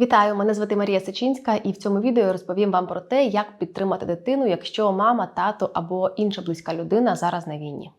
Вітаю, мене звати Марія Сичинська, і в цьому відео розповім вам про те, як підтримати дитину, якщо мама, тато або інша близька людина зараз на війні.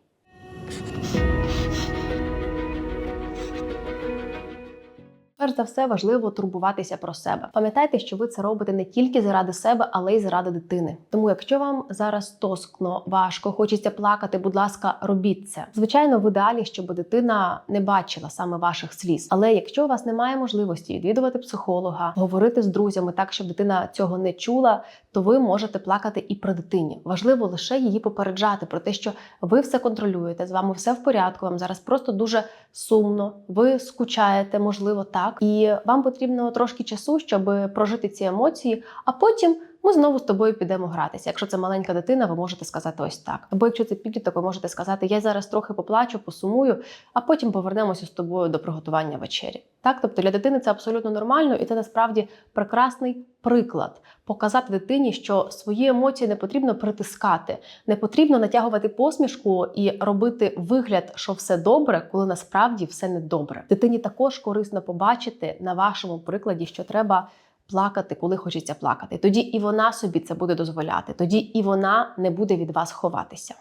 Перш за все важливо турбуватися про себе. Пам'ятайте, що ви це робите не тільки заради себе, але й заради дитини. Тому, якщо вам зараз тоскно, важко, хочеться плакати, будь ласка, робіть це. Звичайно, в ідеалі, щоб дитина не бачила саме ваших сліз. Але якщо у вас немає можливості відвідувати психолога, говорити з друзями так, щоб дитина цього не чула, то ви можете плакати і при дитині. Важливо лише її попереджати про те, що ви все контролюєте, з вами все в порядку. Вам зараз просто дуже сумно, ви скучаєте, можливо, так, і вам потрібно трошки часу, щоб прожити ці емоції, а потім. Ми знову з тобою підемо гратися. Якщо це маленька дитина, ви можете сказати ось так. Або якщо це підліток, ви можете сказати, я зараз трохи поплачу, посумую, а потім повернемося з тобою до приготування вечері. Так, тобто для дитини це абсолютно нормально, і це насправді прекрасний приклад показати дитині, що свої емоції не потрібно притискати, не потрібно натягувати посмішку і робити вигляд, що все добре, коли насправді все не добре. Дитині також корисно побачити на вашому прикладі, що треба плакати, коли хочеться плакати. Тоді і вона собі це буде дозволяти, тоді і вона не буде від вас ховатися.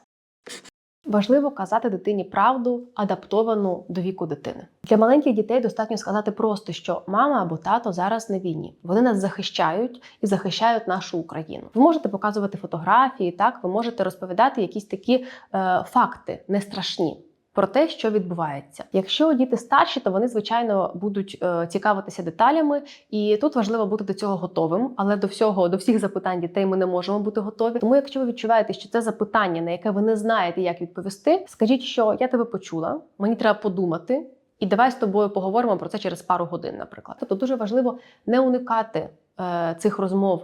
Важливо казати дитині правду, адаптовану до віку дитини. Для маленьких дітей достатньо сказати просто, що мама або тато зараз на війні. Вони нас захищають і захищають нашу Україну. Ви можете показувати фотографії, так ви можете розповідати якісь такі е, факти не страшні. Про те, що відбувається, якщо діти старші, то вони звичайно будуть е, цікавитися деталями, і тут важливо бути до цього готовим. Але до всього, до всіх запитань дітей ми не можемо бути готові. Тому, якщо ви відчуваєте, що це запитання, на яке ви не знаєте, як відповісти, скажіть, що я тебе почула, мені треба подумати. І давай з тобою поговоримо про це через пару годин, наприклад. Тобто дуже важливо не уникати е, цих розмов.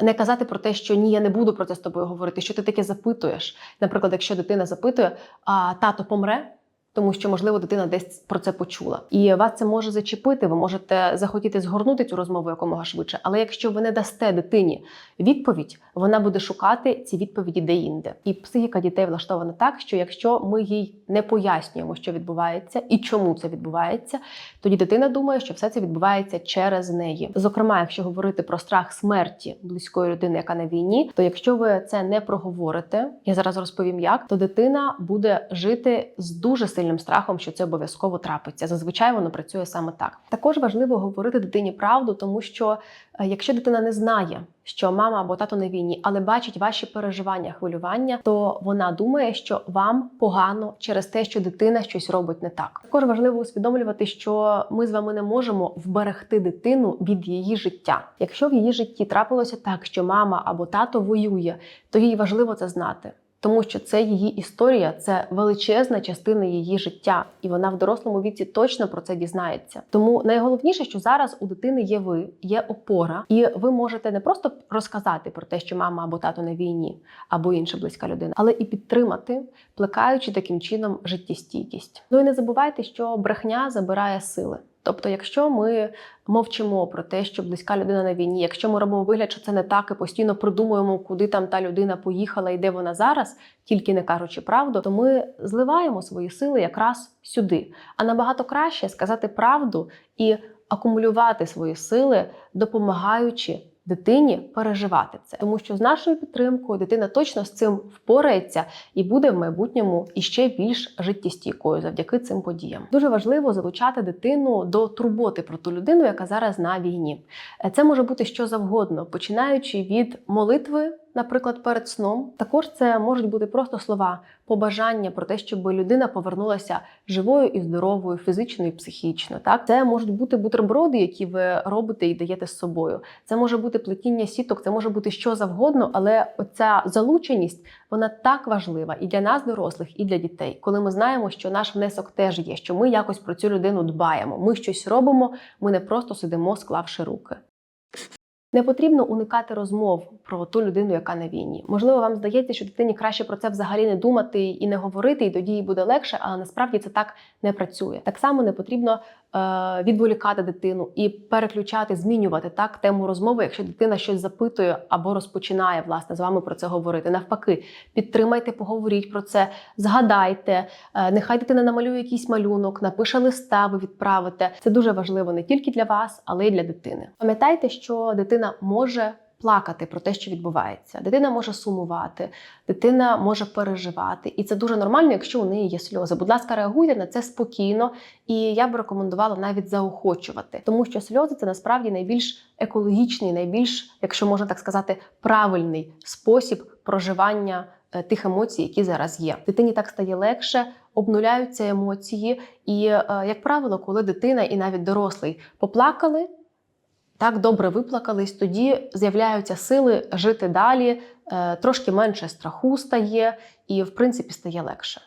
Не казати про те, що ні, я не буду про це з тобою говорити, що ти таке запитуєш. Наприклад, якщо дитина запитує, а тато помре, тому що, можливо, дитина десь про це почула. І вас це може зачепити, ви можете захотіти згорнути цю розмову якомога швидше. Але якщо ви не дасте дитині відповідь, вона буде шукати ці відповіді де-інде. І психіка дітей влаштована так, що якщо ми їй не пояснюємо, що відбувається і чому це відбувається, тоді дитина думає, що все це відбувається через неї. Зокрема, якщо говорити про страх смерті близької людини, яка на війні, то якщо ви це не проговорите, я зараз розповім, як то дитина буде жити з дуже страхом, що це обов'язково трапиться. Зазвичай воно працює саме так. Також важливо говорити дитині правду, тому що е, якщо дитина не знає, що мама або тато на війні, але бачить ваші переживання, хвилювання, то вона думає, що вам погано через те, що дитина щось робить не так. Також важливо усвідомлювати, що ми з вами не можемо вберегти дитину від її життя. Якщо в її житті трапилося так, що мама або тато воює, то їй важливо це знати. Тому що це її історія, це величезна частина її життя, і вона в дорослому віці точно про це дізнається. Тому найголовніше, що зараз у дитини є ви, є опора, і ви можете не просто розказати про те, що мама або тато на війні, або інша близька людина, але і підтримати, плекаючи таким чином життєстійкість. Ну і не забувайте, що брехня забирає сили. Тобто, якщо ми мовчимо про те, що близька людина на війні, якщо ми робимо вигляд, що це не так, і постійно придумуємо, куди там та людина поїхала і де вона зараз, тільки не кажучи правду, то ми зливаємо свої сили якраз сюди. А набагато краще сказати правду і акумулювати свої сили, допомагаючи. Дитині переживати це, тому що з нашою підтримкою дитина точно з цим впорається і буде в майбутньому іще більш життєстійкою завдяки цим подіям. Дуже важливо залучати дитину до турботи про ту людину, яка зараз на війні. Це може бути що завгодно, починаючи від молитви. Наприклад, перед сном також це можуть бути просто слова побажання про те, щоб людина повернулася живою і здоровою, фізично і психічно. Так, це можуть бути бутерброди, які ви робите і даєте з собою. Це може бути плетіння сіток, це може бути що завгодно, але оця залученість вона так важлива і для нас, дорослих, і для дітей, коли ми знаємо, що наш внесок теж є, що ми якось про цю людину дбаємо. Ми щось робимо, ми не просто сидимо, склавши руки. Не потрібно уникати розмов про ту людину, яка на війні. Можливо, вам здається, що дитині краще про це взагалі не думати і не говорити, і тоді їй буде легше, але насправді це так не працює. Так само не потрібно відволікати дитину і переключати, змінювати так тему розмови, якщо дитина щось запитує або розпочинає власне з вами про це говорити. Навпаки, підтримайте, поговоріть про це, згадайте. е, Нехай дитина намалює якийсь малюнок, напише листа, ви відправите. Це дуже важливо не тільки для вас, але й для дитини. Пам'ятайте, що дитина може. Плакати про те, що відбувається. Дитина може сумувати, дитина може переживати, і це дуже нормально, якщо у неї є сльози. Будь ласка, реагуйте на це спокійно, і я б рекомендувала навіть заохочувати, тому що сльози це насправді найбільш екологічний, найбільш, якщо можна так сказати, правильний спосіб проживання е, тих емоцій, які зараз є. Дитині так стає легше, обнуляються емоції, і, е, як правило, коли дитина і навіть дорослий поплакали. Так добре виплакались, тоді з'являються сили жити далі, е, трошки менше страху стає, і в принципі стає легше.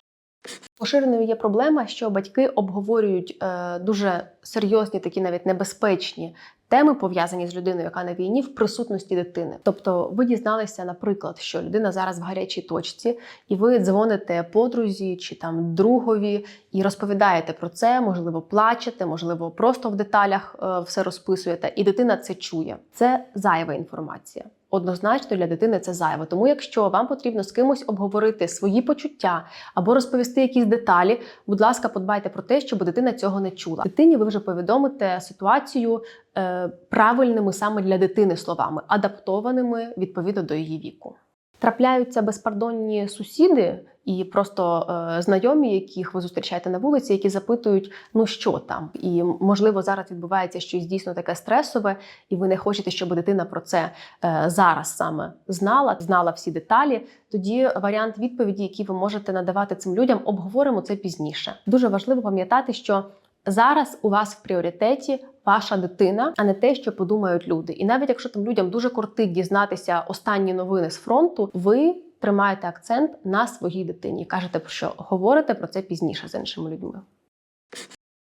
Поширеною є проблема, що батьки обговорюють е, дуже серйозні, такі навіть небезпечні теми, пов'язані з людиною, яка на війні, в присутності дитини. Тобто, ви дізналися, наприклад, що людина зараз в гарячій точці, і ви дзвоните подрузі чи там другові і розповідаєте про це, можливо, плачете, можливо, просто в деталях е, все розписуєте, і дитина це чує. Це зайва інформація. Однозначно для дитини це зайво. Тому, якщо вам потрібно з кимось обговорити свої почуття або розповісти якісь деталі, будь ласка, подбайте про те, щоб дитина цього не чула. Дитині ви вже повідомите ситуацію е, правильними саме для дитини словами, адаптованими відповідно до її віку. Трапляються безпардонні сусіди і просто е, знайомі, яких ви зустрічаєте на вулиці, які запитують, ну що там, і можливо зараз відбувається щось дійсно таке стресове, і ви не хочете, щоб дитина про це е, зараз саме знала, знала всі деталі. Тоді варіант відповіді, який ви можете надавати цим людям, обговоримо це пізніше. Дуже важливо пам'ятати, що зараз у вас в пріоритеті ваша дитина, а не те, що подумають люди. І навіть якщо там людям дуже кортить дізнатися останні новини з фронту, ви тримаєте акцент на своїй дитині Кажете, кажете, що говорите про це пізніше з іншими людьми.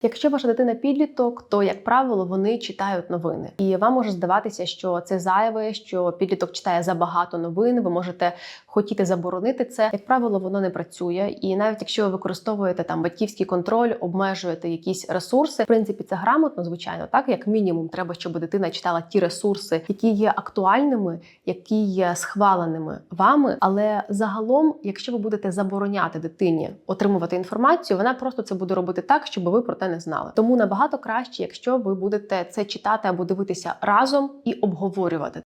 Якщо ваша дитина підліток, то як правило вони читають новини, і вам може здаватися, що це зайве, що підліток читає забагато новин. Ви можете хотіти заборонити це. Як правило, воно не працює. І навіть якщо ви використовуєте там батьківський контроль, обмежуєте якісь ресурси, в принципі, це грамотно, звичайно, так як мінімум, треба, щоб дитина читала ті ресурси, які є актуальними, які є схваленими вами. Але загалом, якщо ви будете забороняти дитині отримувати інформацію, вона просто це буде робити так, щоб ви про те не знали. Тому набагато краще, якщо ви будете це читати або дивитися разом і обговорювати.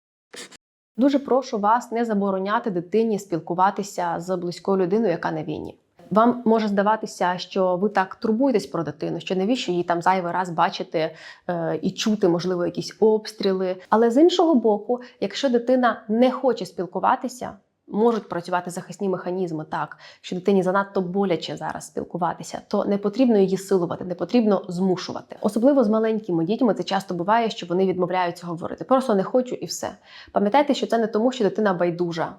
Дуже прошу вас не забороняти дитині спілкуватися з близькою людиною, яка на війні. Вам може здаватися, що ви так турбуєтесь про дитину, що навіщо її там зайвий раз бачити е, і чути, можливо, якісь обстріли. Але з іншого боку, якщо дитина не хоче спілкуватися, можуть працювати захисні механізми так, що дитині занадто боляче зараз спілкуватися, то не потрібно її силувати, не потрібно змушувати. Особливо з маленькими дітьми це часто буває, що вони відмовляються говорити. Просто не хочу і все. Пам'ятайте, що це не тому, що дитина байдужа.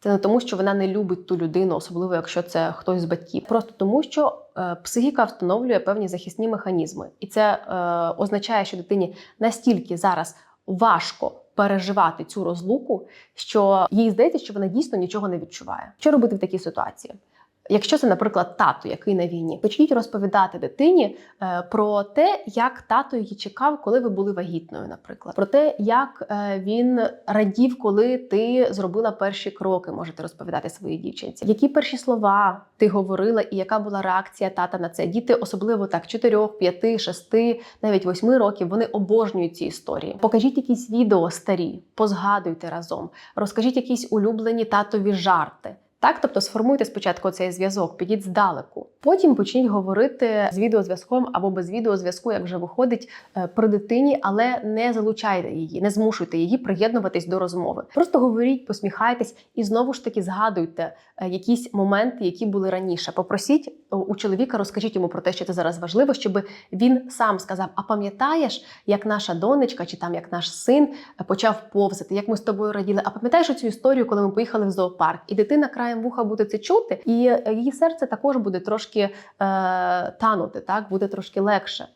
Це не тому, що вона не любить ту людину, особливо якщо це хтось з батьків. Просто тому, що е, психіка встановлює певні захисні механізми, і це е, означає, що дитині настільки зараз важко переживати цю розлуку, що їй здається, що вона дійсно нічого не відчуває. Що робити в такій ситуації? Якщо це, наприклад, тато, який на війні, почніть розповідати дитині е, про те, як тато її чекав, коли ви були вагітною, наприклад, про те, як е, він радів, коли ти зробила перші кроки, можете розповідати своїй дівчинці, які перші слова ти говорила, і яка була реакція тата на це. Діти, особливо так, 4, 5, 6, навіть 8 років, вони обожнюють ці історії. Покажіть якісь відео старі, позгадуйте разом, розкажіть якісь улюблені татові жарти. Так, тобто сформуйте спочатку цей зв'язок, підіть здалеку. Потім почніть говорити з відеозв'язком або без відеозв'язку, як вже виходить е, при дитині, але не залучайте її, не змушуйте її приєднуватись до розмови. Просто говоріть, посміхайтесь і знову ж таки згадуйте е, якісь моменти, які були раніше. Попросіть е, у чоловіка, розкажіть йому про те, що це зараз важливо, щоб він сам сказав: А пам'ятаєш, як наша донечка чи там як наш син почав повзати, як ми з тобою раділи? А пам'ятаєш цю історію, коли ми поїхали в зоопарк, і дитина краєм вуха буде це чути, і її серце також буде трошки е, танути, так буде трошки легше.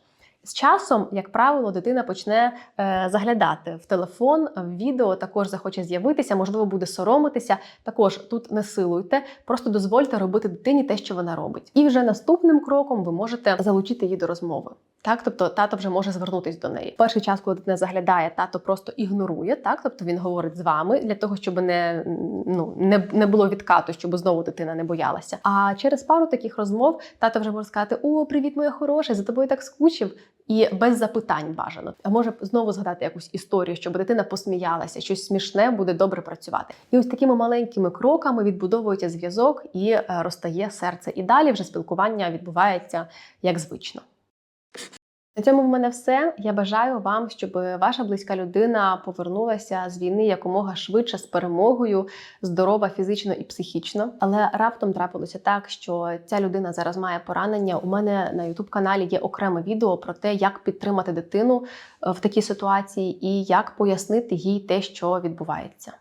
З часом, як правило, дитина почне е, заглядати в телефон, в відео також захоче з'явитися, можливо, буде соромитися. Також тут не силуйте, просто дозвольте робити дитині те, що вона робить. І вже наступним кроком ви можете залучити її до розмови. Так, тобто тато вже може звернутись до неї. Перший час, коли дитина заглядає, тато просто ігнорує, так тобто він говорить з вами для того, щоб не, ну, не, не було відкату, щоб знову дитина не боялася. А через пару таких розмов тато вже може сказати: О, привіт, моя хороша, за тобою так скучив. І без запитань бажано. А може знову згадати якусь історію, щоб дитина посміялася, щось смішне буде добре працювати. І ось такими маленькими кроками відбудовується зв'язок і е, розтає серце. І далі вже спілкування відбувається як звично. На цьому в мене все. Я бажаю вам, щоб ваша близька людина повернулася з війни якомога швидше з перемогою, здорова фізично і психічно. Але раптом трапилося так, що ця людина зараз має поранення. У мене на youtube каналі є окреме відео про те, як підтримати дитину е, в такій ситуації і як пояснити їй те, що відбувається.